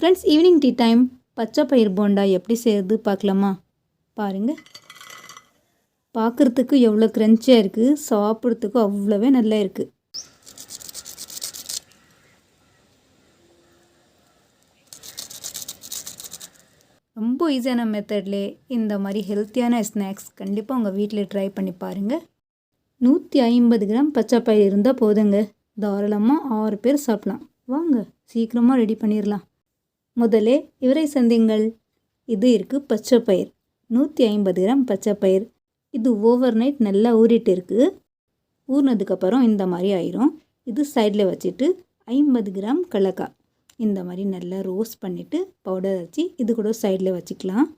Friends evening tea time பச்சை பயிர் போண்டா எப்படி செய்கிறது பார்க்கலாமா? பாருங்கள் பார்க்குறதுக்கு எவ்வளோ க்ரன்ச்சியாக இருக்குது சாப்பிட்றதுக்கும் அவ்வளோவே நல்லா இருக்குது ரொம்ப ஈஸியான மெத்தட்லே இந்த மாதிரி ஹெல்த்தியான ஸ்நாக்ஸ் கண்டிப்பாக உங்கள் வீட்டில் ட்ரை பண்ணி பாருங்கள் நூற்றி ஐம்பது கிராம் பச்சை பயிர் இருந்தால் போதுங்க. தாராளமாக ஆறு பேர் சாப்பிட்லாம். வாங்க சீக்கிரமாக ரெடி பண்ணிடலாம் முதலே இவரை சந்திங்கள் இது இருக்குது பச்சை பயிர் நூற்றி ஐம்பது கிராம் பச்சை பயிர் இது ஓவர் நைட் நல்லா ஊறிட்டு இருக்குது ஊறினதுக்கப்புறம் இந்த மாதிரி ஆயிரும். இது சைடில் வச்சுட்டு ஐம்பது கிராம் கடலக்காய் இந்த மாதிரி நல்லா ரோஸ்ட் பண்ணிவிட்டு பவுடர் வச்சு இது கூட சைடில் வச்சுக்கலாம்.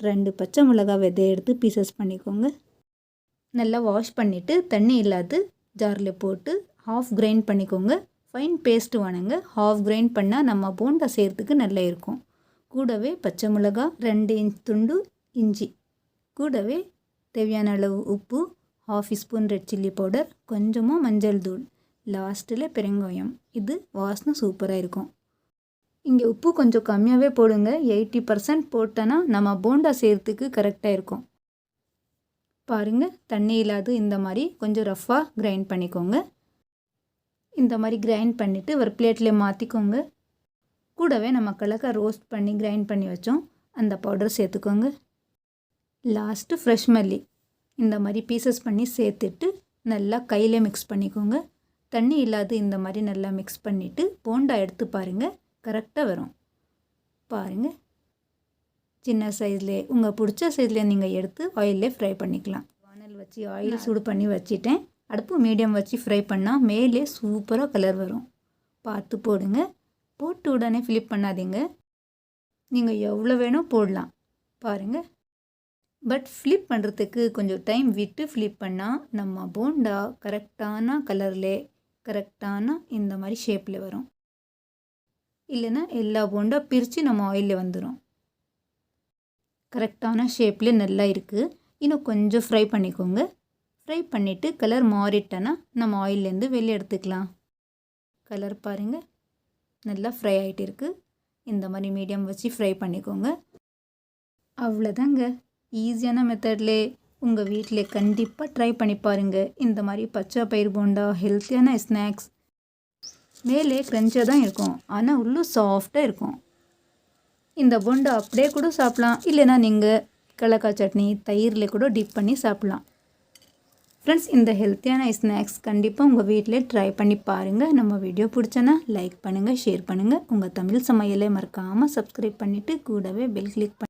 ரெண்டு பச்சை மிளகா விதைய எடுத்து பீசஸ் பண்ணிக்கோங்க. நல்லா வாஷ் பண்ணிவிட்டு தண்ணி இல்லாது ஜாரில் போட்டு ஹாஃப் கிரைண்ட் பண்ணிக்கோங்க. ஃபைன் பேஸ்ட்டு வணங்க ஹாஃப் கிரைண்ட் பண்ணால் நம்ம போண்டா செய்கிறதுக்கு நல்லா இருக்கும். கூடவே பச்சை மிளகா ரெண்டு இன்ச் துண்டு இஞ்சி. கூடவே தேவையான அளவு உப்பு half spoon red chilli powder கொஞ்சமாக மஞ்சள் தூள். லாஸ்ட்டில் பெருங்காயம். இது வாசனை சூப்பராக இருக்கும். இங்கே உப்பு கொஞ்சம் கம்மியாகவே போடுங்க. எயிட்டி பர்சன்ட் போட்டோன்னா நம்ம போண்டா செய்கிறதுக்கு கரெக்டாக இருக்கும். பாருங்கள் தண்ணி இல்லாது இந்த மாதிரி கொஞ்சம் ரஃப்பாக கிரைண்ட் பண்ணிக்கோங்க. இந்த மாதிரி கிரைண்ட் பண்ணிவிட்டு ஒரு பிளேட்டில் மாற்றிக்கோங்க கூடவே நம்ம கலக்க ரோஸ்ட் பண்ணி கிரைண்ட் பண்ணி வச்சோம். அந்த பவுடர் சேர்த்துக்கோங்க. லாஸ்ட்டு ஃப்ரெஷ் மல்லி. இந்த மாதிரி பீசஸ் பண்ணி சேர்த்துட்டு நல்லா கையில் மிக்ஸ் பண்ணிக்கோங்க. தண்ணி இல்லாத இந்த மாதிரி நல்லா மிக்ஸ் பண்ணிவிட்டு போண்டா எடுத்து பாருங்கள் கரெக்டாக வரும். பாருங்கள் சின்ன சைஸில் உங்கள் பிடிச்ச சைஸில் நீங்கள் எடுத்து ஆயிலே ஃப்ரை பண்ணிக்கலாம். வானல் வச்சு ஆயில் சூடு பண்ணி வச்சிட்டேன். அடுப்பு மீடியம் வச்சு ஃப்ரை பண்ணால் மேலே சூப்பராக கலர் வரும். பார்த்து போடுங்க. போட்டு உடனே ஃபிலிப் பண்ணாதீங்க. நீங்கள் எவ்வளோ வேணும் போடலாம். பாருங்கள் பட் ஃப்ளிப் பண்ணுறதுக்கு கொஞ்சம் டைம் விட்டு ஃப்ளிப் பண்ணால் நம்ம போண்டா கரெக்டான கலரில் கரெக்டான இந்த மாதிரி ஷேப்பில் வரும். இல்லைன்னா எல்லா போண்டா பிரித்து நம்ம ஆயிலில் வந்துடும் கரெக்டான ஷேப்பில் நல்லா இருக்குது இன்னும் கொஞ்சம் ஃப்ரை பண்ணிக்கோங்க. ஃப்ரை பண்ணிவிட்டு கலர் மாறிட்டேன்னா நம்ம ஆயிலேருந்து வெளியே எடுத்துக்கலாம். கலர் பாருங்கள் நல்லா ஃப்ரை ஆகிட்டு இருக்குது இந்த மாதிரி மீடியம் வச்சு ஃப்ரை பண்ணிக்கோங்க. அவ்வளோதாங்க. ஈஸியான மெத்தட்லே உங்கள் வீட்டில் கண்டிப்பாக ட்ரை பண்ணி பாருங்கள் இந்த மாதிரி பச்சை பயிர் போண்டா ஹெல்த்தியான ஸ்நாக்ஸ் மேலே க்ரஞ்சாக தான் இருக்கும். ஆனால் உள்ளும் சாஃப்டாக இருக்கும். இந்த போண்டா அப்படியே கூட சாப்பிட்லாம். இல்லைன்னா நீங்கள் கடலக்காய் சட்னி தயிரில் கூட டிப் பண்ணி சாப்பிட்லாம். ஃப்ரெண்ட்ஸ் இந்த ஹெல்த்தியான ஸ்நாக்ஸ் கண்டிப்பாக உங்கள் வீட்டில் ட்ரை பண்ணி பாருங்கள் நம்ம வீடியோ பிடிச்சனா லைக் பண்ணுங்கள் ஷேர் பண்ணுங்கள் உங்கள் தமிழ் சமையலை மறக்காமல் சப்ஸ்கிரைப் பண்ணிவிட்டு கூடவே பெல் கிளிக் பண்ணி